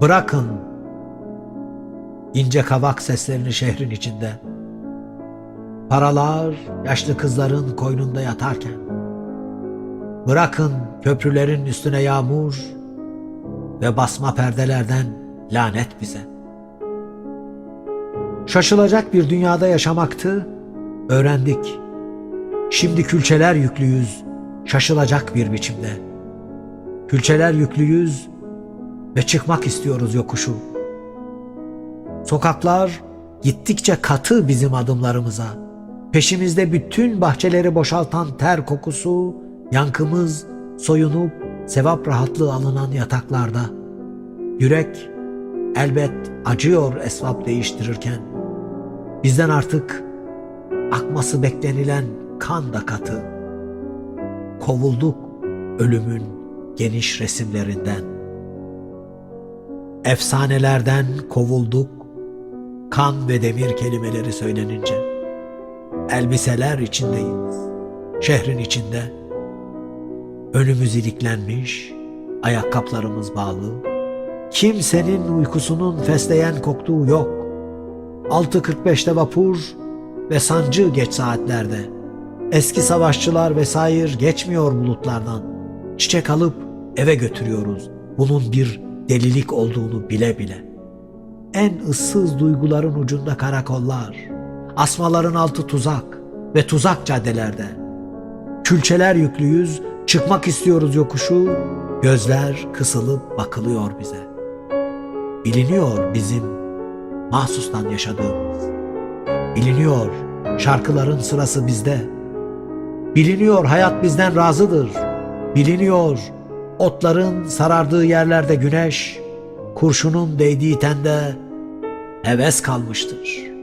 Bırakın ince kavak seslerini şehrin içinde. Paralar yaşlı kızların koynunda yatarken. Bırakın köprülerin üstüne yağmur ve basma perdelerden lanet bize. Şaşılacak bir dünyada yaşamaktı, öğrendik. Şimdi külçeler yüklüyüz, şaşılacak bir biçimde. Külçeler yüklüyüz ve çıkmak istiyoruz yokuşu. Sokaklar gittikçe katı bizim adımlarımıza. Peşimizde bütün bahçeleri boşaltan ter kokusu, yankımız soyunup sevap rahatlığı alınan yataklarda. Yürek elbet acıyor esvap değiştirirken. Bizden artık akması beklenilen kan da katı. Kovulduk ölümün geniş resimlerinden. Efsanelerden kovulduk, kan ve demir kelimeleri söylenince. Elbiseler içindeyiz, şehrin içinde. Önümüz iliklenmiş, ayakkabılarımız bağlı. Kimsenin uykusunun fesleğen koktuğu yok. 6.45'te vapur ve sancı geç saatlerde. Eski savaşçılar vesaire geçmiyor bulutlardan. Çiçek alıp eve götürüyoruz. Bunun bir delilik olduğunu bile bile. En ıssız duyguların ucunda karakollar, asmaların altı tuzak ve tuzak caddelerde. Külçeler yüklüyüz, çıkmak istiyoruz yokuşu, gözler kısılıp bakılıyor bize. Biliniyor bizim mahsustan yaşadığımız. Biliniyor şarkıların sırası bizde. Biliniyor hayat bizden razıdır. Biliniyor otların sarardığı yerlerde güneş, kurşunun değdiği tende heves kalmıştır.''